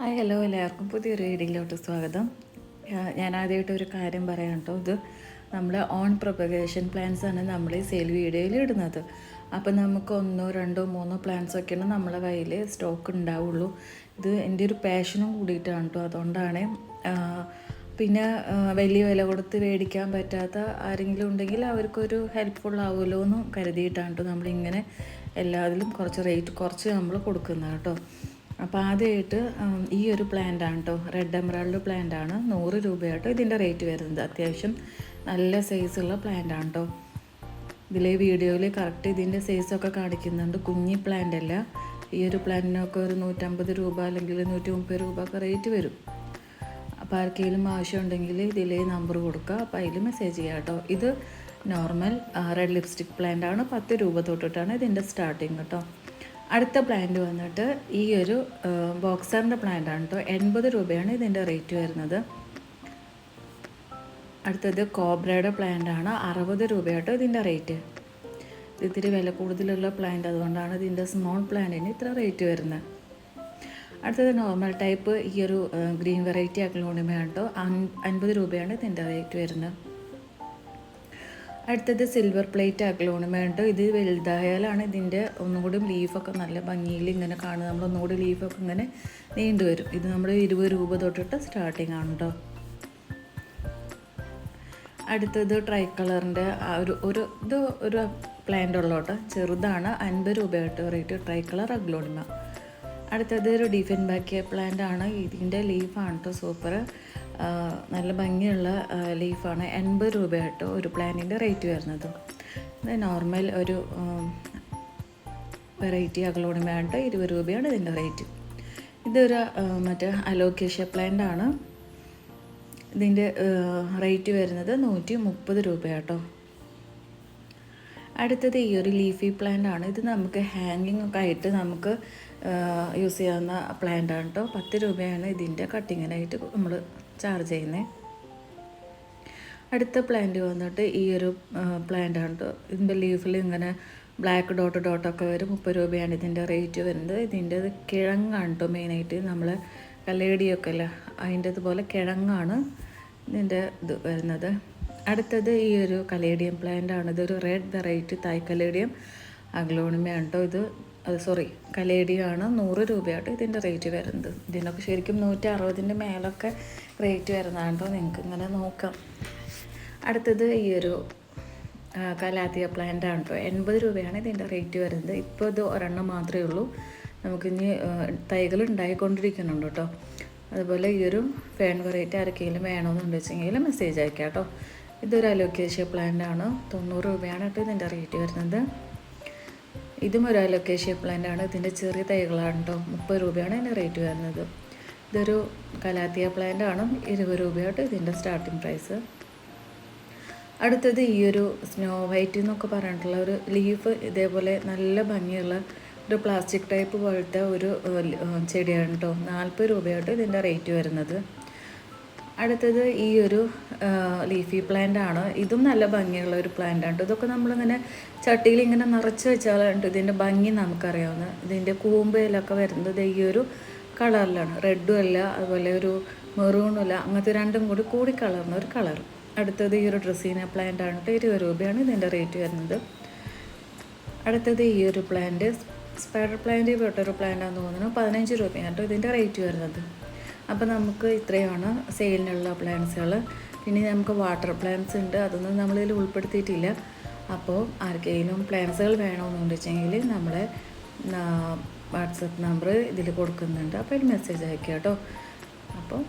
Hi hello എല്ലാവർക്കും പുതിയ വീഡിയോയിലോട്ട് സ്വാഗതം. ഞാൻ ആദ്യമായിട്ട് ഒരു കാര്യം പറയാം കേട്ടോ. ഇത് നമ്മൾ ഓൺ പ്രൊപ്പഗേഷൻ പ്ലാൻസ് ആണ് നമ്മൾ ഈ സെയിൽ വീഡിയോയിൽ ഇടുന്നത്. അപ്പോൾ നമുക്ക് ഒന്നോ രണ്ടോ മൂന്നോ പ്ലാന്റ്സ് ഒക്കെയാണ് നമ്മളെ കയ്യിൽ സ്റ്റോക്ക് ഉണ്ടാവുള്ളൂ. ഇത് എന്റെ ഒരു പാഷനും കൂടിയിട്ടാണ് കേട്ടോ. അതുകൊണ്ടാണ് പിന്നെ വലിയ വില കൊടുത്ത് മേടിക്കാൻ പറ്റാത്ത ആരെങ്കിലും ഉണ്ടെങ്കിൽ അവർക്കൊരു ഹെൽപ്ഫുൾ ആവുമല്ലോ എന്ന് കരുതിയിട്ടാണ് കേട്ടോ നമ്മളിങ്ങനെ എല്ലാത്തിലും കുറച്ച് റേറ്റ് കുറച്ച് നമ്മൾ കൊടുക്കുന്നത് കേട്ടോ. അപ്പോൾ ആദ്യമായിട്ട് ഈ ഒരു പ്ലാന്റ് ആണ് കേട്ടോ റെഡ് എമറാൾഡ് പ്ലാന്റ് ആണ്. നൂറ് രൂപയാട്ടോ ഇതിന്റെ റേറ്റ് വരുന്നത്. അത്യാവശ്യം നല്ല സൈസുള്ള പ്ലാന്റ് ആണ് കേട്ടോ ഇതിലെ വീഡിയോയിൽ കറക്റ്റ് ഇതിന്റെ സൈസൊക്കെ കാണിക്കുന്നുണ്ട്. കുഞ്ഞി പ്ലാന്റ് അല്ല. ഈ ഒരു പ്ലാന്റിനൊക്കെ ഒരു നൂറ്റമ്പത് രൂപ അല്ലെങ്കിൽ നൂറ്റി മുപ്പത് രൂപ ഒക്കെ റേറ്റ് വരും. അപ്പോൾ ആർക്കെങ്കിലും ആവശ്യമുണ്ടെങ്കിൽ ഇതിലെ നമ്പർ കൊടുക്കുക അപ്പോൾ അതിൽ മെസ്സേജ് ചെയ്യാം കേട്ടോ ഇത് നോർമൽ റെഡ് ലിപ്സ്റ്റിക് പ്ലാന്റ് ആണ്. പത്ത് രൂപ തൊട്ടിട്ടാണ് ഇതിന്റെ സ്റ്റാർട്ടിങ് കേട്ടോ അടുത്ത പ്ലാന്റ് വന്നിട്ട് ഈ ഒരു ബോക്സറിന്റെ പ്ലാന്റ് ആണ് കേട്ടോ എൺപത് രൂപയാണ് ഇതിന്റെ റേറ്റ് വരുന്നത്. അടുത്തത് കോബ്രയുടെ പ്ലാന്റ് ആണ്. അറുപത് രൂപയാട്ടോ ഇതിന്റെ റേറ്റ് ഇത് ഇത്തിരി വില കൂടുതലുള്ള പ്ലാന്റ് അതുകൊണ്ടാണ് ഇതിന്റെ സ്മോൾ പ്ലാന്റിന് ഇത്ര റേറ്റ് വരുന്നത്. അടുത്തത് നോർമൽ ടൈപ്പ് ഈ ഒരു ഗ്രീൻ വെറൈറ്റി അഗ്ലോണിമയാണ് കേട്ടോ അൻപത് രൂപയാണ് ഇതിന്റെ റേറ്റ് വരുന്നത്. അടുത്തത് സിൽവർ പ്ലേറ്റ് അഗ്ലോണിമയുണ്ട് ഇത് വലുതായാലാണ് ഇതിന്റെ ഒന്നുകൂടി ലീഫൊക്കെ നല്ല ഭംഗിയിൽ ഇങ്ങനെ കാണുക. നമ്മൾ ഒന്നുകൂടി ലീഫൊക്കെ ഇങ്ങനെ നീണ്ടു വരും. ഇത് നമ്മൾ ഇരുപത് രൂപ തൊട്ടിട്ട് സ്റ്റാർട്ടിങ് ആണ് കേട്ടോ അടുത്തത് ട്രൈ കളറിന്റെ ഒരു ഒരു ഇത് ഒരു പ്ലാന്റ് ഉള്ളോട്ടെ ചെറുതാണ് അൻപത് രൂപയായിട്ട് റേറ്റ് ട്രൈ കളർ അഗ്ലോണിമ അടുത്തത് ഒരു ഡിഫൻ ബാക്കിയ പ്ലാന്റ് ആണ് ഇതിന്റെ ലീഫാണ് കേട്ടോ സൂപ്പർ നല്ല ഭംഗിയുള്ള ലീഫാണ് എൺപത് രൂപ കേട്ടോ ഒരു പ്ലാനിന്റെ റേറ്റ് വരുന്നത്. നോർമൽ ഒരു വെറൈറ്റി അഗ്ലോണിമയായിട്ട് ഇരുപത് രൂപയാണ് ഇതിന്റെ റേറ്റ് ഇതൊരു മറ്റേ അലോക്കേഷ്യ പ്ലാന്റ് ആണ്. ഇതിന്റെ റേറ്റ് വരുന്നത് നൂറ്റി മുപ്പത് രൂപയാട്ടോ അടുത്തത് ഈ ഒരു ലീഫി പ്ലാന്റ് ആണ്. ഇത് നമുക്ക് ഹാങ്ങിങ് ഒക്കെ ആയിട്ട് നമുക്ക് യൂസ് ചെയ്യാവുന്ന പ്ലാന്റ് ആണ് കേട്ടോ പത്ത് രൂപയാണ് ഇതിന്റെ കട്ടിങ്ങിനായിട്ട് നമ്മൾ ചാർജ് ചെയ്യുന്നത് അടുത്ത പ്ലാന്റ് വന്നിട്ട് ഈ ഒരു പ്ലാന്റ് ആണ് കേട്ടോ ഇതിന്റെ ലീഫിൽ ഇങ്ങനെ ബ്ലാക്ക് ഡോട്ട് ഡോട്ടൊക്കെ വരും മുപ്പത് രൂപയാണ് ഇതിന്റെ റേറ്റ് വരുന്നത്. ഇതിന്റെ കിഴങ്ങാണ് കേട്ടോ മെയിനായിട്ട് നമ്മൾ കല്ലേടിയൊക്കെ അല്ല അതിന്റെ ഇതുപോലെ കിഴങ്ങാണ് ഇതിന്റെ ഇത് വരുന്നത്. അടുത്തത് ഈ ഒരു കലേഡിയം പ്ലാന്റ് ആണ്. ഇതൊരു റെഡ് വെറൈറ്റി തായ് കലേഡിയം. അഗ്ലോണിമയാണ് കേട്ടോ ഇത്? അത് സോറി കലേഡിയം ആണ്. നൂറ് രൂപയായിട്ട് ഇതിന്റെ റേറ്റ് വരുന്നത്. ഇതിനൊക്കെ ശരിക്കും നൂറ്റി അറുപതിന്റെ മേലൊക്കെ റേറ്റ് വരുന്നതാണ് കേട്ടോ നിങ്ങൾക്ക് ഇങ്ങനെ നോക്കാം. അടുത്തത് ഈ ഒരു കലാത്തിയ പ്ലാന്റ് ആണ് കേട്ടോ എൺപത് രൂപയാണ് ഇതിന്റെ റേറ്റ് വരുന്നത്. ഇപ്പോൾ ഇത് ഒരെണ്ണം മാത്രമേ ഉള്ളൂ. നമുക്കിനി തൈകൾ ഉണ്ടായിക്കൊണ്ടിരിക്കുന്നുണ്ട് കേട്ടോ. അതുപോലെ ഈ ഒരു ഫേൺ വെറൈറ്റി ആർക്കെങ്കിലും വേണമെന്നുണ്ടെച്ചെങ്കിൽ മെസ്സേജ് അയക്കാം കേട്ടോ. ഇതൊരു അലോക്കേഷ്യ പ്ലാന്റ് ആണ്. തൊണ്ണൂറ് രൂപയാണ് കേട്ടോ ഇതിന്റെ റേറ്റ് വരുന്നത്. ഇതും ഒരു അലോക്കേഷ്യ പ്ലാന്റ് ആണ്. ഇതിന്റെ ചെറിയ തൈകളാണ് കേട്ടോ. മുപ്പത് രൂപയാണ് ഇതിന്റെ റേറ്റ് വരുന്നത്. ഇതൊരു കലാത്തിയ പ്ലാന്റ് ആണ്. ഇരുപത് രൂപയായിട്ട് ഇതിന്റെ സ്റ്റാർട്ടിംഗ് പ്രൈസ് അടുത്തത് ഈ ഒരു സ്നോ വൈറ്റ് എന്നൊക്കെ പറഞ്ഞിട്ടുള്ള ഒരു ലീഫ് ഇതേപോലെ നല്ല ഭംഗിയുള്ള ഒരു പ്ലാസ്റ്റിക് ടൈപ്പ് പോലത്തെ ഒരു ചെടിയാണ് കേട്ടോ. നാൽപ്പത് രൂപയായിട്ട് ഇതിന്റെ റേറ്റ് വരുന്നത്. അടുത്തത് ഈ ഒരു ലീഫി പ്ലാന്റ് ആണ്. ഇതും നല്ല ഭംഗിയുള്ള ഒരു പ്ലാന്റ് ആണ് ഇതൊക്കെ നമ്മളിങ്ങനെ ചട്ടിയിൽ ഇങ്ങനെ നിറച്ച് വെച്ചാലുണ്ട് ഇതിന്റെ ഭംഗി നമുക്കറിയാവുന്ന ഇതിന്റെ കൂമ്പയിലൊക്കെ വരുന്നത് ഈ ഒരു കളറിലാണ് റെഡും അല്ല അതുപോലെ ഒരു മെറൂണും അല്ല അങ്ങനത്തെ രണ്ടും കൂടി കൂടി കളർന്ന ഒരു കളർ അടുത്തത് ഈ ഒരു ഡ്രസ്സീന പ്ലാന്റ് ആണ് ഇരുപത് രൂപയാണ് ഇതിന്റെ റേറ്റ് വരുന്നത്. അടുത്തത് ഈ ഒരു പ്ലാന്റ് സ്പൈഡർ പ്ലാന്റ് പെട്ടൊരു പ്ലാന്റ് ആണെന്ന് തോന്നുന്നു. പതിനഞ്ച് രൂപയാണ് കേട്ടോ ഇതിന്റെ റേറ്റ് വരുന്നത്. അപ്പോൾ നമുക്ക് ഇത്രയാണ് സെയിലിനുള്ള അപ്ലയൻസുകൾ പിന്നെ നമുക്ക് വാട്ടർ പ്ലാന്റ്സ് ഉണ്ട്. അതൊന്നും നമ്മളിതിൽ ഉൾപ്പെടുത്തിയിട്ടില്ല. അപ്പോൾ ആർക്കെങ്കിലും പ്ലാന്റ്സുകൾ വേണമെന്നുണ്ട് വെച്ചെങ്കിൽ നമ്മളെ വാട്സപ്പ് നമ്പർ ഇതിൽ കൊടുക്കുന്നുണ്ട്. അപ്പോൾ അതിൽ മെസ്സേജ് അയക്കുക കേട്ടോ. അപ്പോൾ